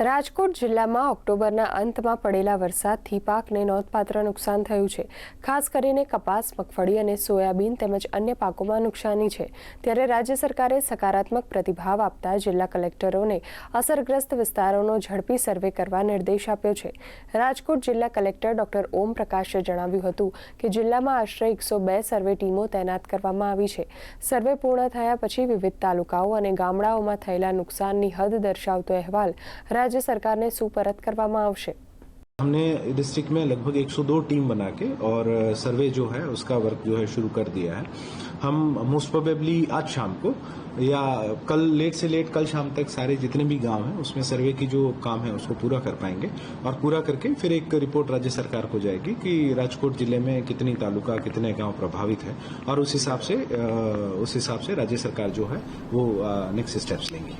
રાજકોટ જિલ્લામાં ઓક્ટોબરના અંતમાં પડેલા વરસાદથી પાકને નોંધપાત્ર નુકસાન થયું છે. ખાસ કરીને કપાસ, મગફળી અને સોયાબીન તેમજ અન્ય પાકોમાં નુકસાની છે. ત્યારે રાજ્ય સરકારે સકારાત્મક પ્રતિભાવ આપતા જિલ્લા કલેક્ટરોને અસરગ્રસ્ત વિસ્તારોનો ઝડપી સર્વે કરવા નિર્દેશ આપ્યો છે. રાજકોટ જિલ્લા કલેક્ટર ડોક્ટર ઓમ પ્રકાશે જણાવ્યું હતું કે જિલ્લામાં આશરે એકસો બે સર્વે ટીમો તૈનાત કરવામાં આવી છે. સર્વે પૂર્ણ થયા પછી વિવિધ તાલુકાઓ અને ગામડાઓમાં થયેલા નુકસાનની હદ દર્શાવતો અહેવાલ રાજ્ય સરકારને સુપરત કરવામાં આવશે हमने डिस्ट्रिक्ट में लगभग 102 टीम बना के और सर्वे जो है उसका वर्क जो है शुरू कर दिया है हम मोस्ट प्रोबेबली आज शाम को या कल लेट से लेट कल शाम तक सारे जितने भी गांव हैं उसमें सर्वे की जो काम है उसको पूरा कर पाएंगे और पूरा करके फिर एक रिपोर्ट राज्य सरकार को जाएगी कि राजकोट जिले में कितनी तालुका कितने गांव प्रभावित है और उस हिसाब से अ, उस हिसाब से राज्य सरकार जो है वो नेक्स्ट स्टेप्स लेंगी